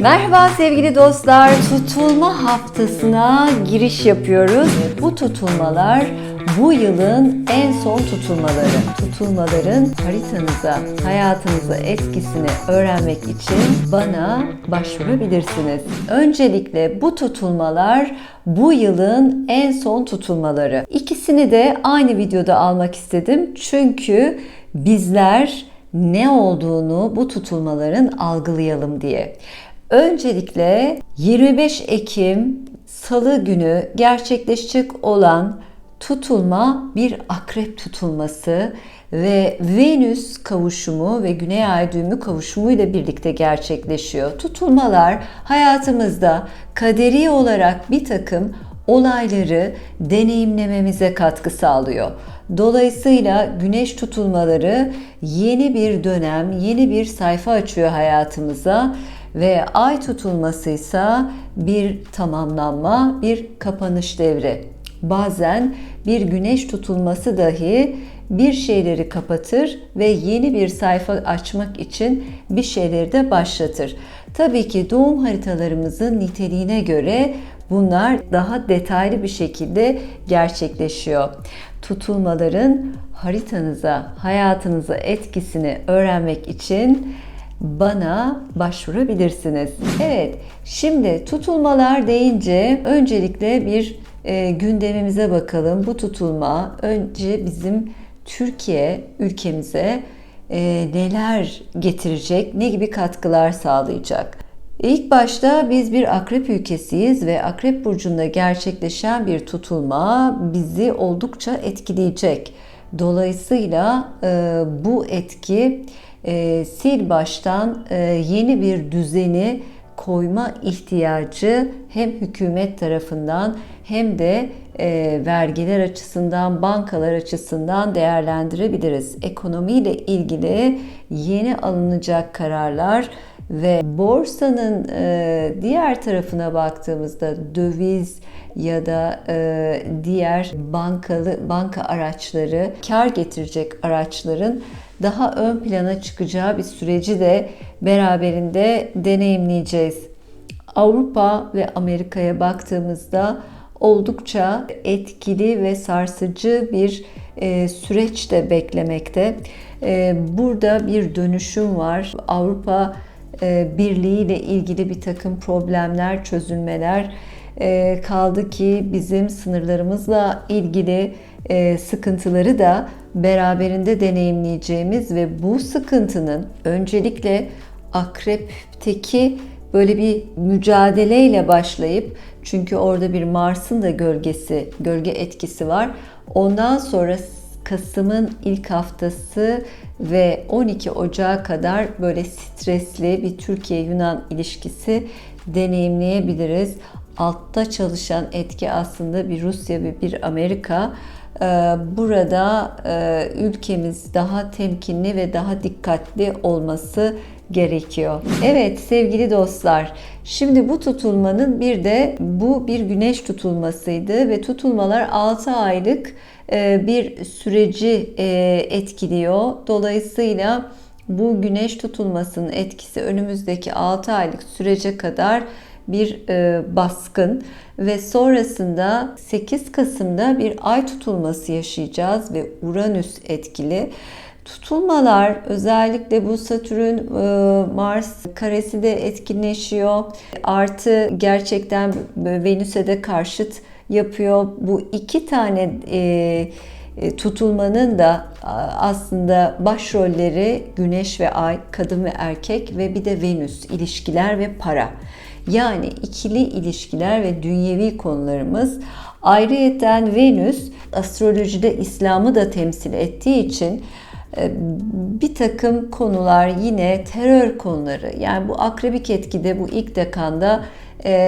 Merhaba sevgili dostlar. Tutulma haftasına giriş yapıyoruz. Bu tutulmalar bu yılın en son tutulmaları. Tutulmaların haritanıza, hayatınıza etkisini öğrenmek için bana başvurabilirsiniz. Öncelikle bu tutulmalar bu yılın en son tutulmaları. İkisini de aynı videoda almak istedim. Çünkü bizler ne olduğunu bu tutulmaların algılayalım diye. Öncelikle 25 Ekim Salı günü gerçekleşecek olan tutulma bir akrep tutulması ve Venüs kavuşumu ve Güney Ay düğümü kavuşumu ile birlikte gerçekleşiyor. Tutulmalar hayatımızda kaderi olarak bir takım olayları deneyimlememize katkı sağlıyor. Dolayısıyla güneş tutulmaları yeni bir dönem, yeni bir sayfa açıyor hayatımıza ve ay tutulması ise bir tamamlanma, bir kapanış devri. Bazen bir güneş tutulması dahi bir şeyleri kapatır ve yeni bir sayfa açmak için bir şeyleri de başlatır. Tabii ki doğum haritalarımızın niteliğine göre bunlar daha detaylı bir şekilde gerçekleşiyor. Tutulmaların haritanıza, hayatınıza etkisini öğrenmek için bana başvurabilirsiniz. Evet, şimdi tutulmalar deyince öncelikle bir e, gündemimize bakalım. Bu tutulma önce bizim Türkiye ülkemize e, neler getirecek, ne gibi katkılar sağlayacak? İlk başta biz bir akrep ülkesiyiz ve akrep burcunda gerçekleşen bir tutulma bizi oldukça etkileyecek. Dolayısıyla e, bu etki e, sil baştan e, yeni bir düzeni koyma ihtiyacı hem hükümet tarafından hem de e, vergiler açısından, bankalar açısından değerlendirebiliriz. Ekonomiyle ilgili yeni alınacak kararlar ve borsanın e, diğer tarafına baktığımızda döviz ya da e, diğer bankalı banka araçları kar getirecek araçların daha ön plana çıkacağı bir süreci de beraberinde deneyimleyeceğiz. Avrupa ve Amerika'ya baktığımızda oldukça etkili ve sarsıcı bir e, süreç de beklemekte. E, burada bir dönüşüm var. Avrupa e, Birliği ile ilgili bir takım problemler, çözülmeler e, kaldı ki bizim sınırlarımızla ilgili e, sıkıntıları da beraberinde deneyimleyeceğimiz ve bu sıkıntının öncelikle akrepteki böyle bir mücadeleyle başlayıp çünkü orada bir Mars'ın da gölgesi, gölge etkisi var. Ondan sonra Kasım'ın ilk haftası ve 12 Ocağı kadar böyle stresli bir Türkiye-Yunan ilişkisi deneyimleyebiliriz. Altta çalışan etki aslında bir Rusya ve bir Amerika. Burada ülkemiz daha temkinli ve daha dikkatli olması gerekiyor. Evet sevgili dostlar, şimdi bu tutulmanın bir de bu bir güneş tutulmasıydı ve tutulmalar 6 aylık bir süreci etkiliyor. Dolayısıyla bu güneş tutulmasının etkisi önümüzdeki 6 aylık sürece kadar bir baskın ve sonrasında 8 Kasım'da bir ay tutulması yaşayacağız ve Uranüs etkili. Tutulmalar özellikle bu Satürn Mars karesi de etkinleşiyor. Artı gerçekten Venüs'e de karşıt yapıyor. Bu iki tane e, tutulmanın da aslında başrolleri Güneş ve Ay, kadın ve erkek ve bir de Venüs, ilişkiler ve para. Yani ikili ilişkiler ve dünyevi konularımız. Ayrıyeten Venüs astrolojide İslam'ı da temsil ettiği için bir takım konular yine terör konuları yani bu akrebik etkide bu ilk dekanda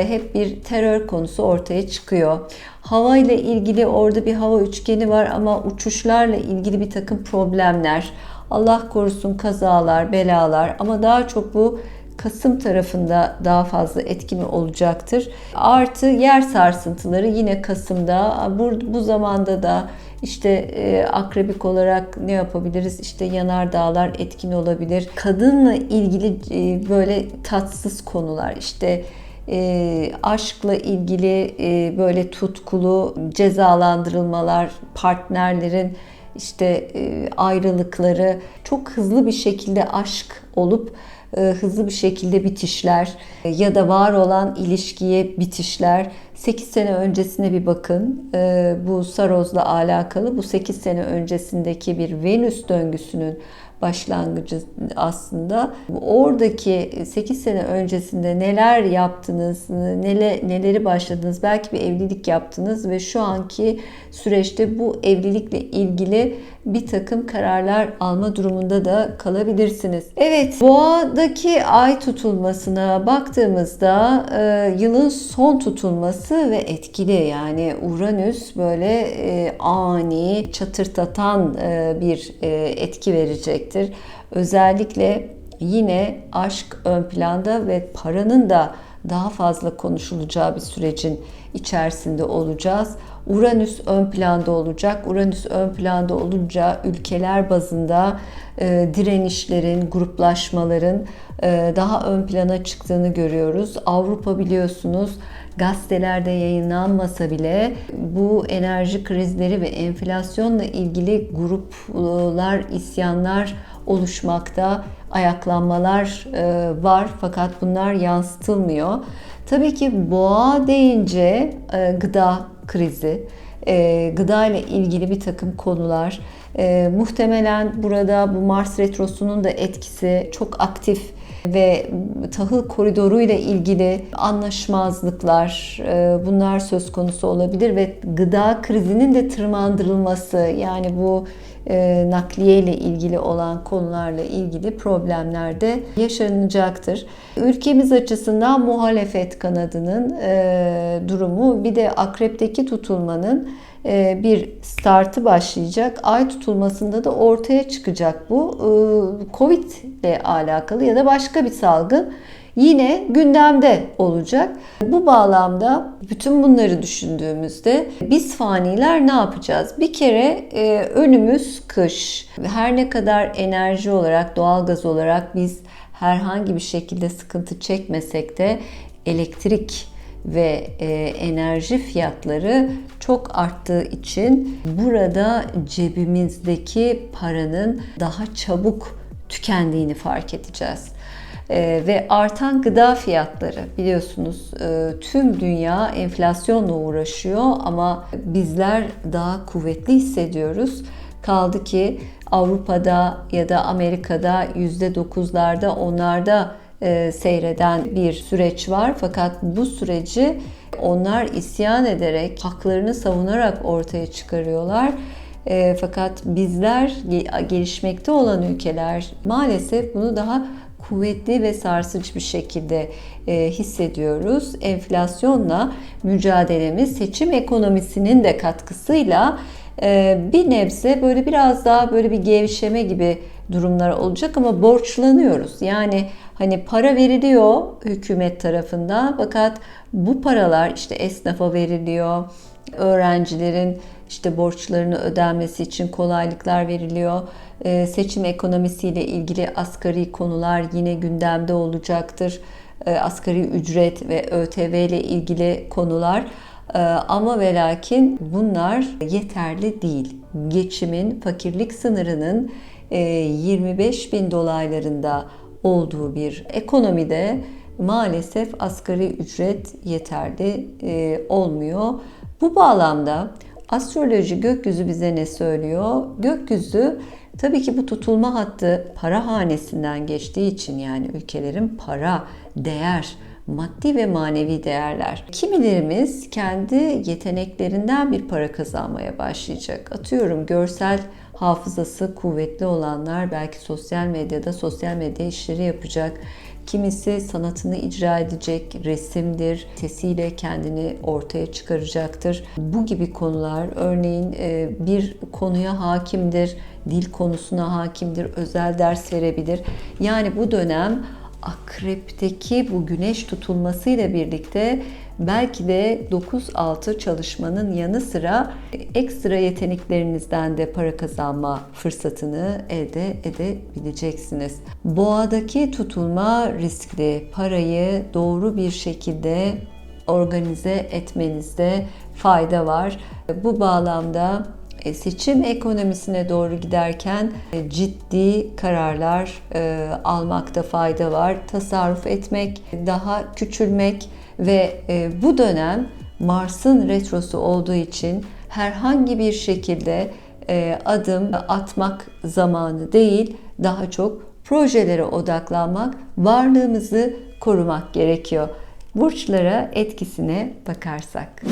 hep bir terör konusu ortaya çıkıyor. Hava ile ilgili orada bir hava üçgeni var ama uçuşlarla ilgili bir takım problemler, Allah korusun kazalar, belalar ama daha çok bu Kasım tarafında daha fazla etkili olacaktır. Artı yer sarsıntıları yine Kasım'da. Bu, bu zamanda da işte e, akrebik olarak ne yapabiliriz? İşte yanar dağlar etkin olabilir. Kadınla ilgili e, böyle tatsız konular işte e, aşkla ilgili e, böyle tutkulu cezalandırılmalar, partnerlerin işte e, ayrılıkları çok hızlı bir şekilde aşk olup hızlı bir şekilde bitişler e, ya da var olan ilişkiye bitişler. 8 sene öncesine bir bakın. E, bu Saroz'la alakalı bu 8 sene öncesindeki bir Venüs döngüsünün başlangıcı aslında. Oradaki 8 sene öncesinde neler yaptınız, neler, neleri başladınız, belki bir evlilik yaptınız ve şu anki süreçte bu evlilikle ilgili bir takım kararlar alma durumunda da kalabilirsiniz. Evet, boğadaki ay tutulmasına baktığımızda e, yılın son tutulması ve etkili yani Uranüs böyle e, ani, çatırtatan e, bir e, etki verecektir. Özellikle yine aşk ön planda ve paranın da daha fazla konuşulacağı bir sürecin içerisinde olacağız. Uranüs ön planda olacak. Uranüs ön planda olunca ülkeler bazında e, direnişlerin, gruplaşmaların e, daha ön plana çıktığını görüyoruz. Avrupa biliyorsunuz gazetelerde yayınlanmasa bile bu enerji krizleri ve enflasyonla ilgili gruplar, isyanlar oluşmakta, ayaklanmalar e, var fakat bunlar yansıtılmıyor. Tabii ki boğa deyince e, gıda krizi, e, gıda ile ilgili bir takım konular. Muhtemelen burada bu Mars retrosunun da etkisi çok aktif ve tahıl koridoru ile ilgili anlaşmazlıklar e, bunlar söz konusu olabilir ve gıda krizinin de tırmandırılması yani bu e, nakliye ile ilgili olan konularla ilgili problemler de yaşanacaktır. Ülkemiz açısından muhalefet kanadının e, durumu bir de akrepteki tutulmanın bir startı başlayacak. Ay tutulmasında da ortaya çıkacak bu. E, Covid ile alakalı ya da başka bir salgın yine gündemde olacak. Bu bağlamda bütün bunları düşündüğümüzde biz faniler ne yapacağız? Bir kere e, önümüz kış. Her ne kadar enerji olarak, doğalgaz olarak biz herhangi bir şekilde sıkıntı çekmesek de elektrik ve e, enerji fiyatları çok arttığı için burada cebimizdeki paranın daha çabuk tükendiğini fark edeceğiz. E, ve artan gıda fiyatları biliyorsunuz e, tüm dünya enflasyonla uğraşıyor ama bizler daha kuvvetli hissediyoruz. Kaldı ki Avrupa'da ya da Amerika'da %9'larda onlarda e, seyreden bir süreç var. Fakat bu süreci onlar isyan ederek, haklarını savunarak ortaya çıkarıyorlar. E, fakat bizler gelişmekte olan ülkeler maalesef bunu daha kuvvetli ve sarsıcı bir şekilde e, hissediyoruz. Enflasyonla mücadelemiz seçim ekonomisinin de katkısıyla e, bir nebze böyle biraz daha böyle bir gevşeme gibi durumlar olacak ama borçlanıyoruz. Yani hani para veriliyor hükümet tarafından fakat bu paralar işte esnafa veriliyor, öğrencilerin işte borçlarını ödenmesi için kolaylıklar veriliyor. Ee, seçim ekonomisiyle ilgili asgari konular yine gündemde olacaktır. Ee, asgari ücret ve ÖTV ile ilgili konular. Ee, ama ve lakin bunlar yeterli değil. Geçimin, fakirlik sınırının 25 e, bin dolaylarında olduğu bir ekonomide maalesef asgari ücret yeterli e, olmuyor. Bu bağlamda astroloji gökyüzü bize ne söylüyor? Gökyüzü tabii ki bu tutulma hattı para hanesinden geçtiği için yani ülkelerin para, değer, maddi ve manevi değerler. Kimilerimiz kendi yeteneklerinden bir para kazanmaya başlayacak. Atıyorum görsel hafızası kuvvetli olanlar belki sosyal medyada sosyal medya işleri yapacak. Kimisi sanatını icra edecek, resimdir, sesiyle kendini ortaya çıkaracaktır. Bu gibi konular örneğin e, bir konuya hakimdir, dil konusuna hakimdir, özel ders verebilir. Yani bu dönem akrepteki bu güneş tutulmasıyla birlikte belki de 9-6 çalışmanın yanı sıra ekstra yeteneklerinizden de para kazanma fırsatını elde edebileceksiniz. Boğadaki tutulma riskli. Parayı doğru bir şekilde organize etmenizde fayda var. Bu bağlamda seçim ekonomisine doğru giderken e, ciddi kararlar e, almakta fayda var. Tasarruf etmek, daha küçülmek ve bu dönem Mars'ın retrosu olduğu için herhangi bir şekilde adım atmak zamanı değil, daha çok projelere odaklanmak, varlığımızı korumak gerekiyor. Burçlara etkisine bakarsak.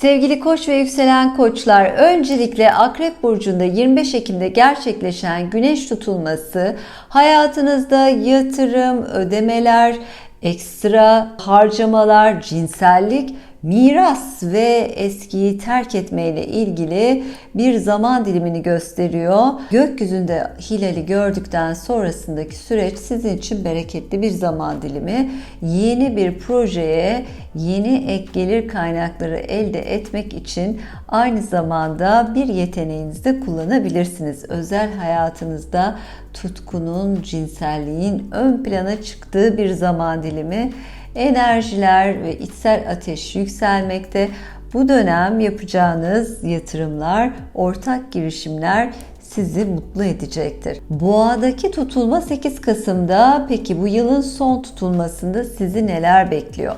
Sevgili koç ve yükselen koçlar, öncelikle Akrep Burcu'nda 25 Ekim'de gerçekleşen güneş tutulması hayatınızda yatırım, ödemeler, ekstra harcamalar, cinsellik miras ve eskiyi terk etmeyle ilgili bir zaman dilimini gösteriyor. Gökyüzünde hilali gördükten sonrasındaki süreç sizin için bereketli bir zaman dilimi. Yeni bir projeye yeni ek gelir kaynakları elde etmek için aynı zamanda bir yeteneğinizi de kullanabilirsiniz. Özel hayatınızda tutkunun, cinselliğin ön plana çıktığı bir zaman dilimi enerjiler ve içsel ateş yükselmekte. Bu dönem yapacağınız yatırımlar, ortak girişimler sizi mutlu edecektir. Boğadaki tutulma 8 Kasım'da peki bu yılın son tutulmasında sizi neler bekliyor?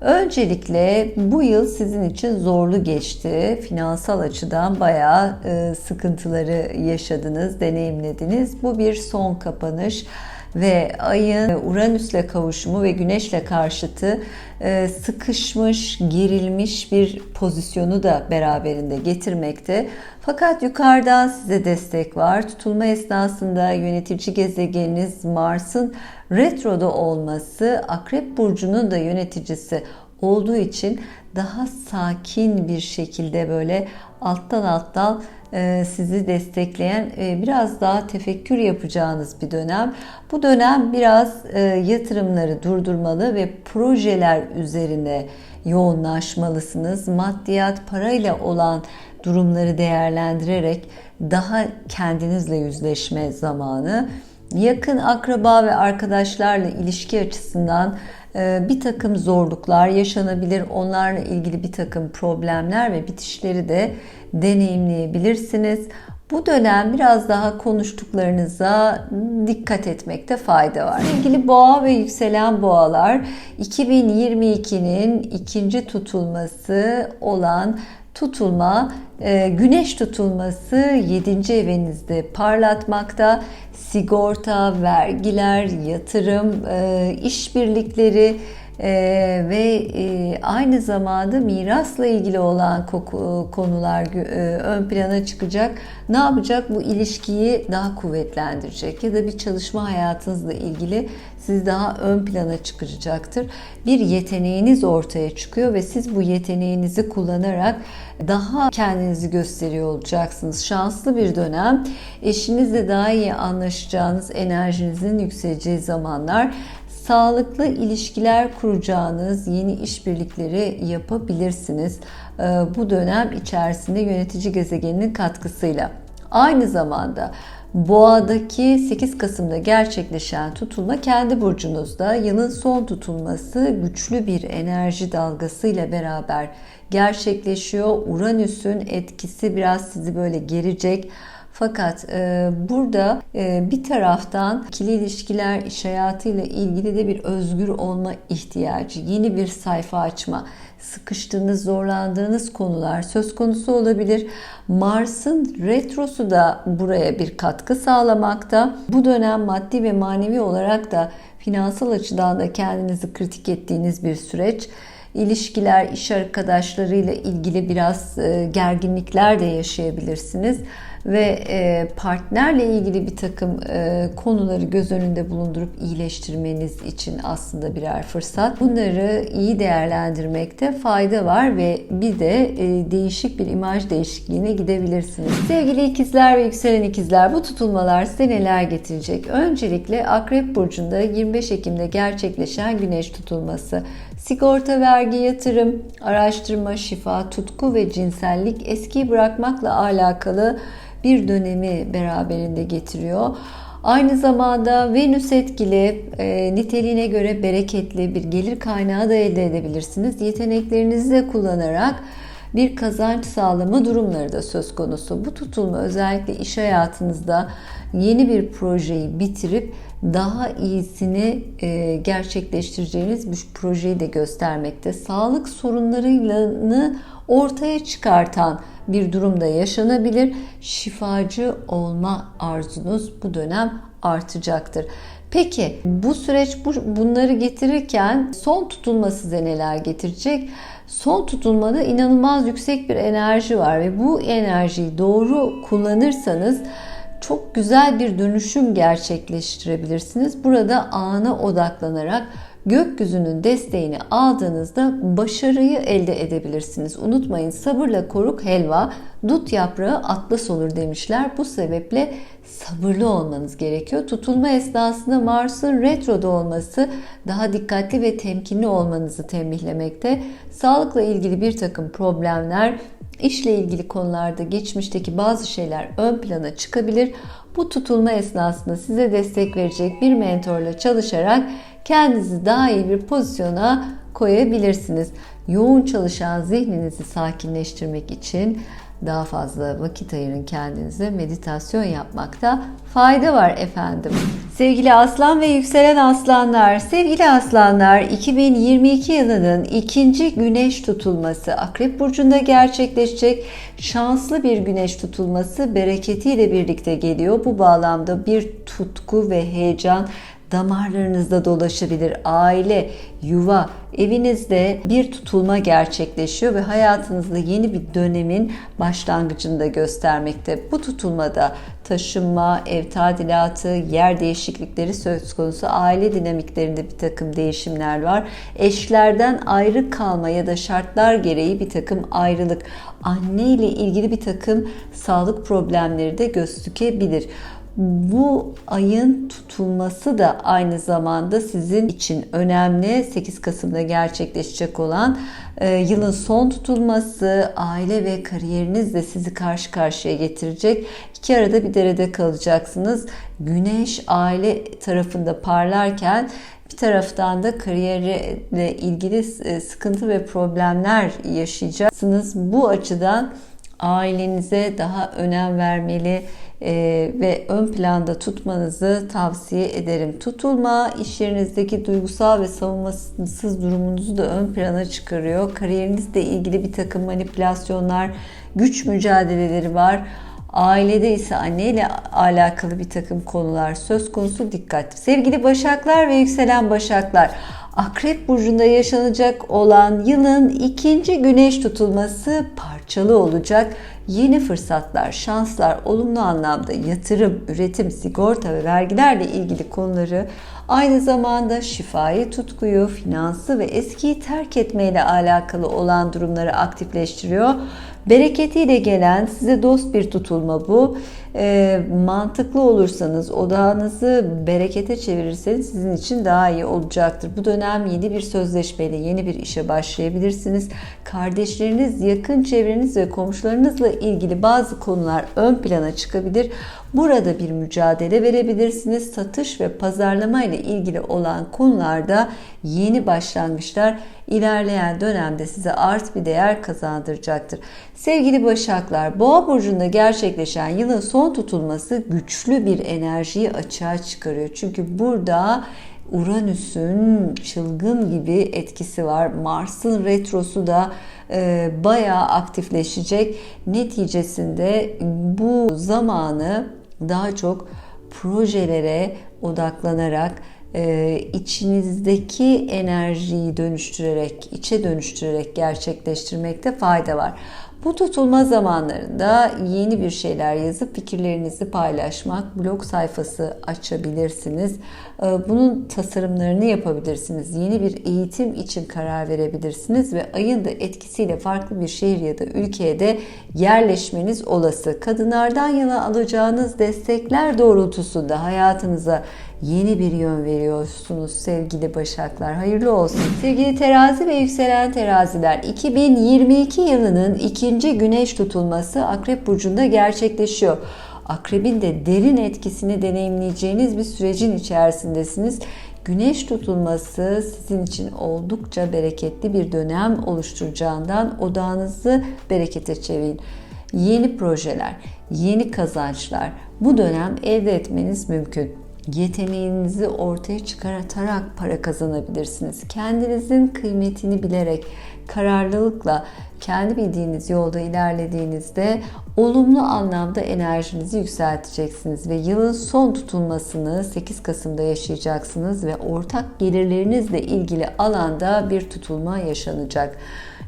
Öncelikle bu yıl sizin için zorlu geçti. Finansal açıdan bayağı e, sıkıntıları yaşadınız, deneyimlediniz. Bu bir son kapanış ve ayın Uranüs'le kavuşumu ve Güneş'le karşıtı e, sıkışmış, gerilmiş bir pozisyonu da beraberinde getirmekte. Fakat yukarıdan size destek var. Tutulma esnasında yönetici gezegeniniz Mars'ın retroda olması, Akrep Burcu'nun da yöneticisi olduğu için daha sakin bir şekilde böyle alttan alttan e, sizi destekleyen e, biraz daha tefekkür yapacağınız bir dönem. Bu dönem biraz e, yatırımları durdurmalı ve projeler üzerine yoğunlaşmalısınız. Maddiyat parayla olan durumları değerlendirerek daha kendinizle yüzleşme zamanı. Yakın akraba ve arkadaşlarla ilişki açısından bir takım zorluklar yaşanabilir. Onlarla ilgili bir takım problemler ve bitişleri de deneyimleyebilirsiniz. Bu dönem biraz daha konuştuklarınıza dikkat etmekte fayda var. Sevgili boğa ve yükselen boğalar 2022'nin ikinci tutulması olan tutulma e, güneş tutulması 7. evinizde parlatmakta. Sigorta, vergiler, yatırım, e, işbirlikleri, ee, ve e, aynı zamanda mirasla ilgili olan konular e, ön plana çıkacak. Ne yapacak? Bu ilişkiyi daha kuvvetlendirecek ya da bir çalışma hayatınızla ilgili siz daha ön plana çıkaracaktır. Bir yeteneğiniz ortaya çıkıyor ve siz bu yeteneğinizi kullanarak daha kendinizi gösteriyor olacaksınız. Şanslı bir dönem. Eşinizle daha iyi anlaşacağınız, enerjinizin yükseleceği zamanlar sağlıklı ilişkiler kuracağınız yeni işbirlikleri yapabilirsiniz. Ee, bu dönem içerisinde yönetici gezegeninin katkısıyla. Aynı zamanda Boğa'daki 8 Kasım'da gerçekleşen tutulma kendi burcunuzda yılın son tutulması güçlü bir enerji dalgasıyla beraber gerçekleşiyor. Uranüs'ün etkisi biraz sizi böyle gerecek. Fakat e, burada e, bir taraftan ikili ilişkiler, iş hayatıyla ilgili de bir özgür olma ihtiyacı, yeni bir sayfa açma, sıkıştığınız, zorlandığınız konular söz konusu olabilir. Mars'ın retrosu da buraya bir katkı sağlamakta. Bu dönem maddi ve manevi olarak da finansal açıdan da kendinizi kritik ettiğiniz bir süreç ilişkiler, iş arkadaşlarıyla ilgili biraz e, gerginlikler de yaşayabilirsiniz. Ve e, partnerle ilgili bir takım e, konuları göz önünde bulundurup iyileştirmeniz için aslında birer fırsat. Bunları iyi değerlendirmekte fayda var ve bir de e, değişik bir imaj değişikliğine gidebilirsiniz. Sevgili ikizler ve yükselen ikizler bu tutulmalar size neler getirecek? Öncelikle Akrep Burcu'nda 25 Ekim'de gerçekleşen güneş tutulması. Sigorta, vergi, yatırım, araştırma, şifa, tutku ve cinsellik eskiyi bırakmakla alakalı bir dönemi beraberinde getiriyor. Aynı zamanda Venüs etkili, e, niteliğine göre bereketli bir gelir kaynağı da elde edebilirsiniz. Yeteneklerinizi de kullanarak bir kazanç sağlama durumları da söz konusu. Bu tutulma özellikle iş hayatınızda yeni bir projeyi bitirip daha iyisini e, gerçekleştireceğiniz bir projeyi de göstermekte. Sağlık sorunlarını ortaya çıkartan bir durumda yaşanabilir. Şifacı olma arzunuz bu dönem artacaktır. Peki bu süreç bu, bunları getirirken son tutulma size neler getirecek? Son tutulmada inanılmaz yüksek bir enerji var ve bu enerjiyi doğru kullanırsanız çok güzel bir dönüşüm gerçekleştirebilirsiniz. Burada ana odaklanarak gökyüzünün desteğini aldığınızda başarıyı elde edebilirsiniz. Unutmayın sabırla koruk helva, dut yaprağı atlas olur demişler. Bu sebeple sabırlı olmanız gerekiyor. Tutulma esnasında Mars'ın retroda olması daha dikkatli ve temkinli olmanızı tembihlemekte. Sağlıkla ilgili bir takım problemler İşle ilgili konularda geçmişteki bazı şeyler ön plana çıkabilir. Bu tutulma esnasında size destek verecek bir mentorla çalışarak kendinizi daha iyi bir pozisyona koyabilirsiniz. Yoğun çalışan zihninizi sakinleştirmek için daha fazla vakit ayırın kendinize. Meditasyon yapmakta fayda var efendim. Sevgili aslan ve yükselen aslanlar, sevgili aslanlar 2022 yılının ikinci güneş tutulması Akrep Burcu'nda gerçekleşecek şanslı bir güneş tutulması bereketiyle birlikte geliyor. Bu bağlamda bir tutku ve heyecan damarlarınızda dolaşabilir. Aile, yuva, evinizde bir tutulma gerçekleşiyor ve hayatınızda yeni bir dönemin başlangıcını da göstermekte. Bu tutulmada taşınma, ev tadilatı, yer değişiklikleri söz konusu. Aile dinamiklerinde bir takım değişimler var. Eşlerden ayrı kalma ya da şartlar gereği bir takım ayrılık. Anne ile ilgili bir takım sağlık problemleri de gözükebilir. Bu ayın tutulması da aynı zamanda sizin için önemli. 8 Kasım'da gerçekleşecek olan e, yılın son tutulması, aile ve kariyeriniz de sizi karşı karşıya getirecek. İki arada bir derede kalacaksınız. Güneş aile tarafında parlarken bir taraftan da kariyerle ilgili e, sıkıntı ve problemler yaşayacaksınız. Bu açıdan ailenize daha önem vermeli e, ve ön planda tutmanızı tavsiye ederim. Tutulma iş yerinizdeki duygusal ve savunmasız durumunuzu da ön plana çıkarıyor. Kariyerinizle ilgili bir takım manipülasyonlar, güç mücadeleleri var. Ailede ise anneyle alakalı bir takım konular söz konusu dikkat. Sevgili Başaklar ve yükselen Başaklar, Akrep Burcu'nda yaşanacak olan yılın ikinci güneş tutulması parçalı olacak. Yeni fırsatlar, şanslar, olumlu anlamda yatırım, üretim, sigorta ve vergilerle ilgili konuları aynı zamanda şifayı, tutkuyu, finansı ve eskiyi terk etmeyle alakalı olan durumları aktifleştiriyor. Bereketiyle gelen size dost bir tutulma bu. E, mantıklı olursanız, odağınızı berekete çevirirseniz sizin için daha iyi olacaktır. Bu dönem yeni bir sözleşmeyle yeni bir işe başlayabilirsiniz. Kardeşleriniz, yakın çevreniz ve komşularınızla ilgili bazı konular ön plana çıkabilir. Burada bir mücadele verebilirsiniz. Satış ve pazarlama ile ilgili olan konularda yeni başlangıçlar ilerleyen dönemde size art bir değer kazandıracaktır. Sevgili Başaklar, Boğa burcunda gerçekleşen yılın son tutulması güçlü bir enerjiyi açığa çıkarıyor. Çünkü burada Uranüs'ün çılgın gibi etkisi var. Mars'ın retrosu da e, bayağı aktifleşecek. Neticesinde bu zamanı daha çok projelere odaklanarak e, içinizdeki enerjiyi dönüştürerek, içe dönüştürerek gerçekleştirmekte fayda var. Bu tutulma zamanlarında yeni bir şeyler yazıp fikirlerinizi paylaşmak, blog sayfası açabilirsiniz. Ee, bunun tasarımlarını yapabilirsiniz. Yeni bir eğitim için karar verebilirsiniz ve ayın da etkisiyle farklı bir şehir ya da ülkeye de yerleşmeniz olası. Kadınlardan yana alacağınız destekler doğrultusunda hayatınıza yeni bir yön veriyorsunuz sevgili Başaklar. Hayırlı olsun. Sevgili terazi ve yükselen teraziler 2022 yılının ikinci güneş tutulması Akrep Burcu'nda gerçekleşiyor. Akrebin de derin etkisini deneyimleyeceğiniz bir sürecin içerisindesiniz. Güneş tutulması sizin için oldukça bereketli bir dönem oluşturacağından odağınızı berekete çevirin. Yeni projeler, yeni kazançlar bu dönem elde etmeniz mümkün yeteneğinizi ortaya çıkartarak para kazanabilirsiniz. Kendinizin kıymetini bilerek, kararlılıkla kendi bildiğiniz yolda ilerlediğinizde olumlu anlamda enerjinizi yükselteceksiniz ve yılın son tutulmasını 8 Kasım'da yaşayacaksınız ve ortak gelirlerinizle ilgili alanda bir tutulma yaşanacak.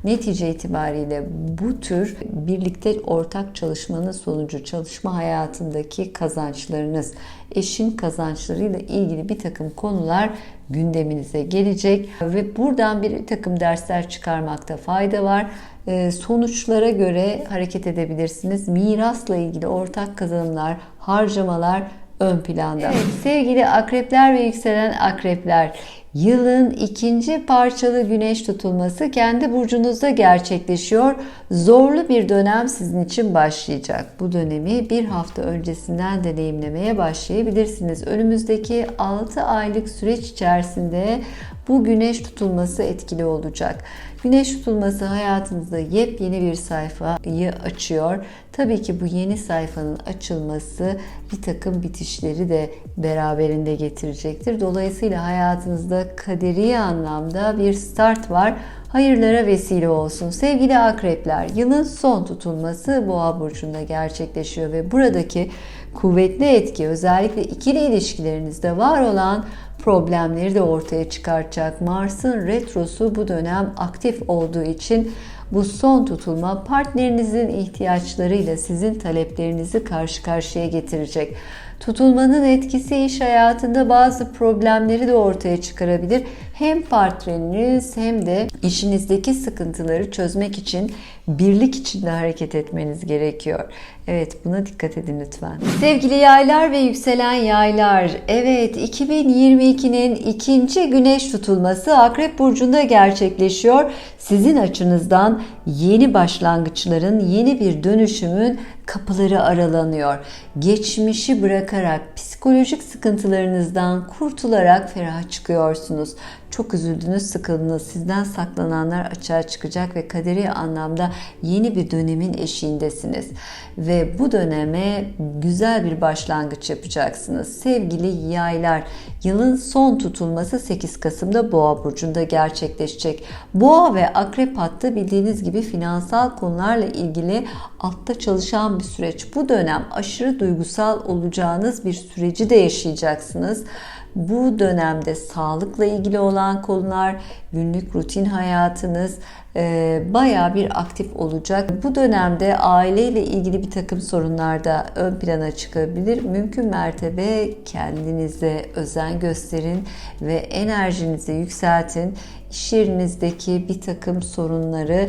Netice itibariyle bu tür birlikte ortak çalışmanın sonucu çalışma hayatındaki kazançlarınız, eşin kazançlarıyla ilgili bir takım konular gündeminize gelecek ve buradan bir takım dersler çıkarmakta fayda var. Ee, sonuçlara göre hareket edebilirsiniz. Mirasla ilgili ortak kazanımlar, harcamalar ön planda. Evet, sevgili akrepler ve yükselen akrepler, Yılın ikinci parçalı güneş tutulması kendi burcunuzda gerçekleşiyor. Zorlu bir dönem sizin için başlayacak. Bu dönemi bir hafta öncesinden deneyimlemeye başlayabilirsiniz. Önümüzdeki 6 aylık süreç içerisinde bu güneş tutulması etkili olacak. Güneş tutulması hayatınızda yepyeni bir sayfayı açıyor. Tabii ki bu yeni sayfanın açılması bir takım bitişleri de beraberinde getirecektir. Dolayısıyla hayatınızda kaderi anlamda bir start var. Hayırlara vesile olsun. Sevgili akrepler, yılın son tutulması Boğa burcunda gerçekleşiyor ve buradaki kuvvetli etki özellikle ikili ilişkilerinizde var olan problemleri de ortaya çıkartacak. Mars'ın retrosu bu dönem aktif olduğu için bu son tutulma partnerinizin ihtiyaçlarıyla sizin taleplerinizi karşı karşıya getirecek. Tutulmanın etkisi iş hayatında bazı problemleri de ortaya çıkarabilir. Hem partneriniz hem de işinizdeki sıkıntıları çözmek için birlik içinde hareket etmeniz gerekiyor. Evet buna dikkat edin lütfen. Sevgili yaylar ve yükselen yaylar. Evet 2022'nin ikinci güneş tutulması Akrep Burcu'nda gerçekleşiyor. Sizin açınızdan yeni başlangıçların, yeni bir dönüşümün kapıları aralanıyor. Geçmişi bırakarak psikolojik sıkıntılarınızdan kurtularak ferah çıkıyorsunuz. Çok üzüldünüz, sıkıldınız. Sizden saklananlar açığa çıkacak ve kaderi anlamda yeni bir dönemin eşiğindesiniz. Ve bu döneme güzel bir başlangıç yapacaksınız. Sevgili yaylar, yılın son tutulması 8 Kasım'da Boğa burcunda gerçekleşecek. Boğa ve Akrep hattı bildiğiniz gibi finansal konularla ilgili altta çalışan bir süreç. Bu dönem aşırı duygusal olacağınız bir süreci de yaşayacaksınız. Bu dönemde sağlıkla ilgili olan konular, günlük rutin hayatınız e, baya bir aktif olacak. Bu dönemde aileyle ilgili bir takım sorunlar da ön plana çıkabilir. Mümkün mertebe kendinize özen gösterin ve enerjinizi yükseltin. İş yerinizdeki bir takım sorunları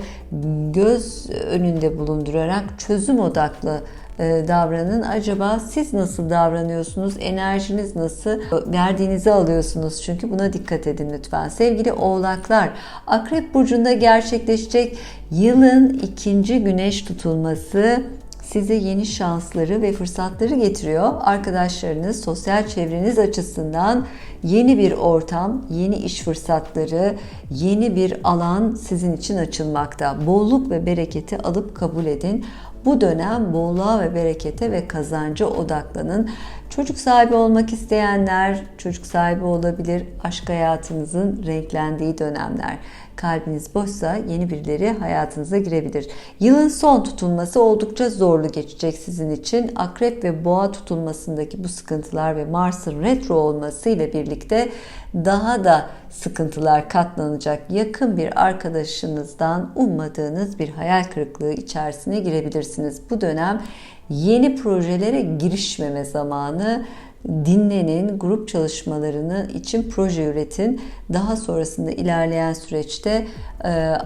göz önünde bulundurarak çözüm odaklı davranın. Acaba siz nasıl davranıyorsunuz? Enerjiniz nasıl? Verdiğinizi alıyorsunuz çünkü buna dikkat edin lütfen. Sevgili oğlaklar, Akrep Burcu'nda gerçekleşecek yılın ikinci güneş tutulması size yeni şansları ve fırsatları getiriyor. Arkadaşlarınız, sosyal çevreniz açısından yeni bir ortam, yeni iş fırsatları, yeni bir alan sizin için açılmakta. Bolluk ve bereketi alıp kabul edin. Bu dönem bolluğa ve berekete ve kazanca odaklanın. Çocuk sahibi olmak isteyenler çocuk sahibi olabilir. Aşk hayatınızın renklendiği dönemler. Kalbiniz boşsa yeni birileri hayatınıza girebilir. Yılın son tutulması oldukça zorlu geçecek sizin için. Akrep ve boğa tutulmasındaki bu sıkıntılar ve Mars'ın retro olması ile birlikte daha da sıkıntılar katlanacak. Yakın bir arkadaşınızdan ummadığınız bir hayal kırıklığı içerisine girebilirsiniz. Bu dönem yeni projelere girişmeme zamanı dinlenin, grup çalışmalarını için proje üretin. Daha sonrasında ilerleyen süreçte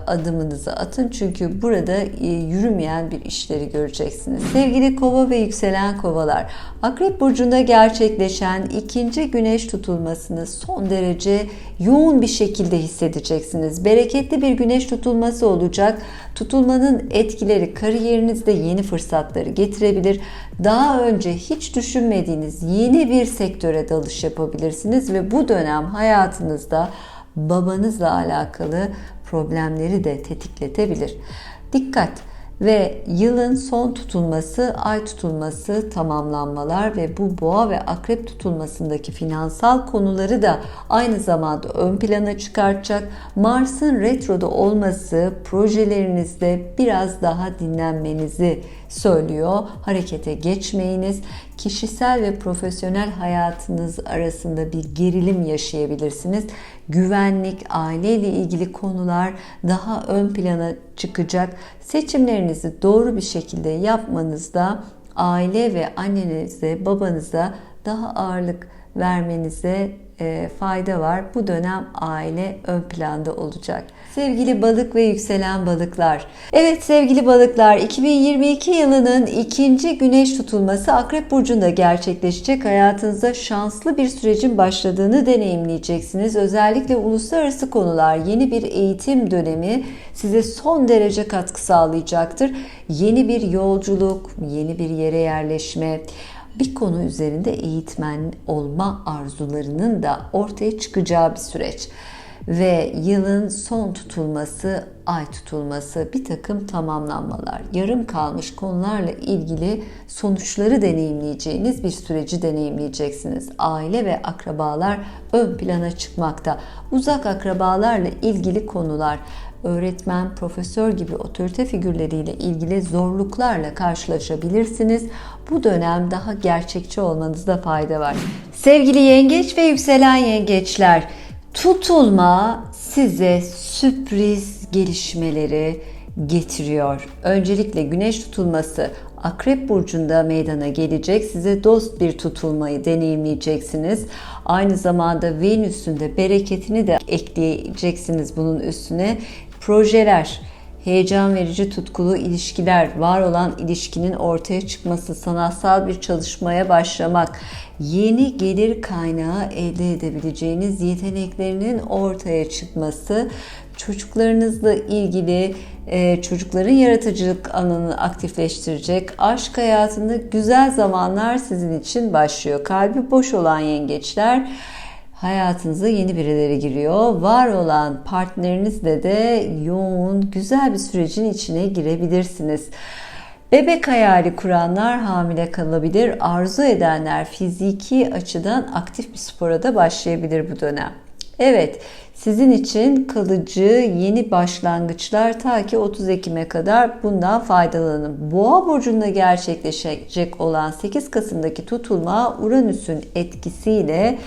adımınızı atın. Çünkü burada e, yürümeyen bir işleri göreceksiniz. Sevgili kova ve yükselen kovalar, Akrep Burcu'nda gerçekleşen ikinci güneş tutulmasını son derece yoğun bir şekilde hissedeceksiniz. Bereketli bir güneş tutulması olacak. Tutulmanın etkileri kariyerinizde yeni fırsatları getirebilir. Daha önce hiç düşünmediğiniz yeni bir sektöre dalış yapabilirsiniz ve bu dönem hayatınızda babanızla alakalı problemleri de tetikletebilir. Dikkat! ve yılın son tutulması, ay tutulması, tamamlanmalar ve bu boğa ve akrep tutulmasındaki finansal konuları da aynı zamanda ön plana çıkartacak. Mars'ın retroda olması projelerinizde biraz daha dinlenmenizi söylüyor. Harekete geçmeyiniz. Kişisel ve profesyonel hayatınız arasında bir gerilim yaşayabilirsiniz. Güvenlik, aile ile ilgili konular daha ön plana çıkacak. Seçimlerinizi doğru bir şekilde yapmanızda aile ve annenize, babanıza daha ağırlık vermenize e, fayda var. Bu dönem aile ön planda olacak. Sevgili balık ve yükselen balıklar. Evet sevgili balıklar 2022 yılının ikinci güneş tutulması Akrep Burcu'nda gerçekleşecek. Hayatınızda şanslı bir sürecin başladığını deneyimleyeceksiniz. Özellikle uluslararası konular, yeni bir eğitim dönemi size son derece katkı sağlayacaktır. Yeni bir yolculuk, yeni bir yere yerleşme, bir konu üzerinde eğitmen olma arzularının da ortaya çıkacağı bir süreç. Ve yılın son tutulması, ay tutulması, bir takım tamamlanmalar, yarım kalmış konularla ilgili sonuçları deneyimleyeceğiniz bir süreci deneyimleyeceksiniz. Aile ve akrabalar ön plana çıkmakta. Uzak akrabalarla ilgili konular, öğretmen, profesör gibi otorite figürleriyle ilgili zorluklarla karşılaşabilirsiniz. Bu dönem daha gerçekçi olmanızda fayda var. Sevgili yengeç ve yükselen yengeçler, tutulma size sürpriz gelişmeleri getiriyor. Öncelikle güneş tutulması Akrep burcunda meydana gelecek. Size dost bir tutulmayı deneyimleyeceksiniz. Aynı zamanda Venüs'ün de bereketini de ekleyeceksiniz bunun üstüne projeler, heyecan verici tutkulu ilişkiler, var olan ilişkinin ortaya çıkması, sanatsal bir çalışmaya başlamak, yeni gelir kaynağı elde edebileceğiniz yeteneklerinin ortaya çıkması, çocuklarınızla ilgili e, çocukların yaratıcılık alanını aktifleştirecek, aşk hayatında güzel zamanlar sizin için başlıyor. Kalbi boş olan yengeçler hayatınıza yeni birileri giriyor. Var olan partnerinizle de yoğun, güzel bir sürecin içine girebilirsiniz. Bebek hayali kuranlar hamile kalabilir. Arzu edenler fiziki açıdan aktif bir spora da başlayabilir bu dönem. Evet, sizin için kalıcı yeni başlangıçlar ta ki 30 Ekim'e kadar bundan faydalanın. Boğa burcunda gerçekleşecek olan 8 Kasım'daki tutulma Uranüs'ün etkisiyle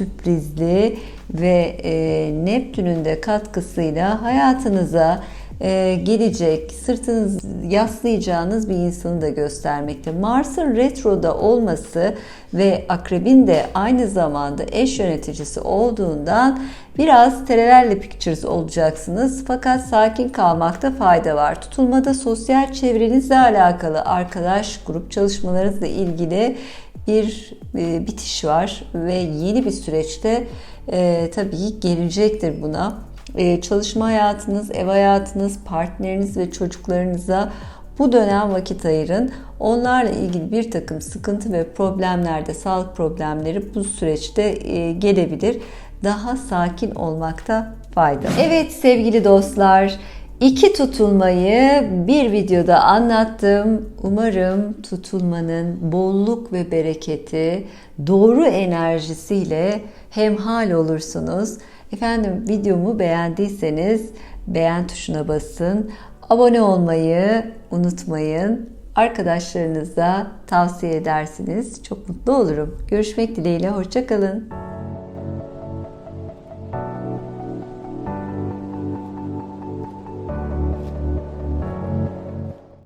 sürprizli ve e, Neptün'ün de katkısıyla hayatınıza e, gelecek, sırtınız yaslayacağınız bir insanı da göstermekte. Mars'ın retroda olması ve akrebin de aynı zamanda eş yöneticisi olduğundan biraz terelelle pictures olacaksınız. Fakat sakin kalmakta fayda var. Tutulmada sosyal çevrenizle alakalı arkadaş, grup çalışmalarınızla ilgili bir e, bitiş var ve yeni bir süreçte e, tabii gelecektir buna. E, çalışma hayatınız, ev hayatınız, partneriniz ve çocuklarınıza bu dönem vakit ayırın. Onlarla ilgili bir takım sıkıntı ve problemlerde, sağlık problemleri bu süreçte e, gelebilir. Daha sakin olmakta fayda. Evet sevgili dostlar, İki tutulmayı bir videoda anlattım. Umarım tutulmanın bolluk ve bereketi doğru enerjisiyle hemhal olursunuz. Efendim videomu beğendiyseniz beğen tuşuna basın. Abone olmayı unutmayın. Arkadaşlarınıza tavsiye edersiniz. Çok mutlu olurum. Görüşmek dileğiyle. Hoşçakalın.